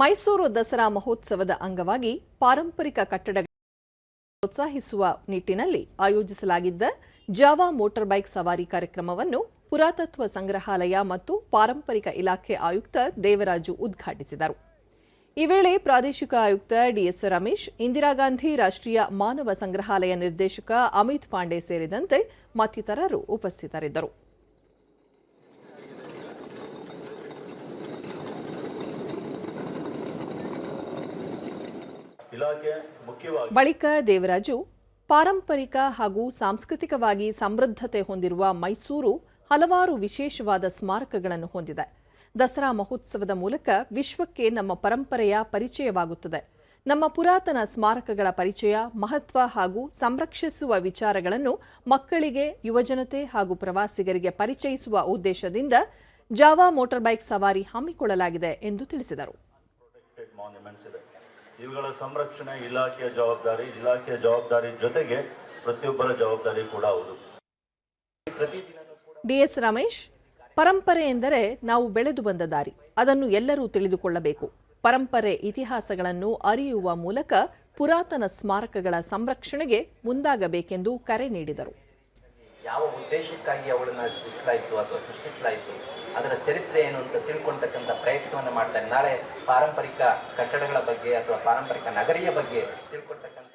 ಮೈಸೂರು ದಸರಾ ಮಹೋತ್ಸವದ ಅಂಗವಾಗಿ ಪಾರಂಪರಿಕ ಕಟ್ಟಡ ಪ್ರೋತ್ಸಾಹಿಸುವ ನಿಟ್ಟಿನಲ್ಲಿ ಆಯೋಜಿಸಲಾಗಿದ್ದ ಜಾವಾ ಮೋಟಾರ್ ಬೈಕ್ ಸವಾರಿ ಕಾರ್ಯಕ್ರಮವನ್ನು ಪುರಾತತ್ವ ಸಂಗ್ರಹಾಲಯ ಮತ್ತು ಪಾರಂಪರಿಕ ಇಲಾಖೆ ಆಯುಕ್ತ ದೇವರಾಜು ಉದ್ಘಾಟಿಸಿದರು. ಈ ವೇಳೆ ಪ್ರಾದೇಶಿಕ ಆಯುಕ್ತ ಡಿಎಸ್ ರಮೇಶ್ ಇಂದಿರಾಗಾಂಧಿ ರಾಷ್ಟ್ರೀಯ ಮಾನವ ಸಂಗ್ರಹಾಲಯ ನಿರ್ದೇಶಕ ಅಮಿತ್ ಪಾಂಡೆ ಸೇರಿದಂತೆ ಮತ್ತಿತರರು ಉಪಸ್ಥಿತರಿದ್ದರು. ಬಳಿಕ ದೇವರಾಜು ಪಾರಂಪರಿಕ ಹಾಗೂ ಸಾಂಸ್ಕೃತಿಕವಾಗಿ ಸಮೃದ್ಧತೆ ಹೊಂದಿರುವ ಮೈಸೂರು ಹಲವಾರು ವಿಶೇಷವಾದ ಸ್ಮಾರಕಗಳನ್ನು ಹೊಂದಿದೆ. ದಸರಾ ಮಹೋತ್ಸವದ ಮೂಲಕ ವಿಶ್ವಕ್ಕೆ ನಮ್ಮ ಪರಂಪರೆಯ ಪರಿಚಯವಾಗುತ್ತದೆ. ನಮ್ಮ ಪುರಾತನ ಸ್ಮಾರಕಗಳ ಪರಿಚಯ ಮಹತ್ವ ಹಾಗೂ ಸಂರಕ್ಷಿಸುವ ವಿಚಾರಗಳನ್ನು ಮಕ್ಕಳಿಗೆ ಯುವಜನತೆ ಹಾಗೂ ಪ್ರವಾಸಿಗರಿಗೆ ಪರಿಚಯಿಸುವ ಉದ್ದೇಶದಿಂದ ಜಾವಾ ಮೋಟಾರ್ ಬೈಕ್ ಸವಾರಿ ಹಮ್ಮಿಕೊಳ್ಳಲಾಗಿದೆ ಎಂದು ತಿಳಿಸಿದರು. ಇವುಗಳ ಸಂರಕ್ಷಣೆ ಇಲಾಖೆಯ ಜವಾಬ್ದಾರಿ ಇಲಾಖೆಯ ಜವಾಬ್ದಾರಿ ಜೊತೆಗೆ ಪ್ರತಿಯೊಬ್ಬರ ಜವಾಬ್ದಾರಿ ಕೂಡ ಹೌದು. ಡಿಎಸ್ ರಮೇಶ್ ಪರಂಪರೆ ಎಂದರೆ ನಾವು ಬೆಳೆದು ಬಂದ ದಾರಿ ಅದನ್ನು ಎಲ್ಲರೂ ತಿಳಿದುಕೊಳ್ಳಬೇಕು. ಪರಂಪರೆ ಇತಿಹಾಸಗಳನ್ನು ಅರಿಯುವ ಮೂಲಕ ಪುರಾತನ ಸ್ಮಾರಕಗಳ ಸಂರಕ್ಷಣೆಗೆ ಮುಂದಾಗಬೇಕೆಂದು ಕರೆ ನೀಡಿದರು. ಯಾವ ಉದ್ದೇಶಕ್ಕಾಗಿ ಅವಳನ್ನು ಸೃಷ್ಟಿಸಲಾಯಿತು ಅಥವಾ ಸೃಷ್ಟಿಸಲಾಯಿತು ಅದರ ಚರಿತ್ರೆ ಏನು ಅಂತ ತಿಳ್ಕೊಳ್ತಕ್ಕಂಥ ಪ್ರಯತ್ನವನ್ನು ಮಾಡ್ತಾರೆ ನಾಳೆ ಪಾರಂಪರಿಕ ಕಟ್ಟಡಗಳ ಬಗ್ಗೆ ಅಥವಾ ಪಾರಂಪರಿಕ ನಗರಿಯ ಬಗ್ಗೆ ತಿಳ್ಕೊಳ್ತಕ್ಕಂಥ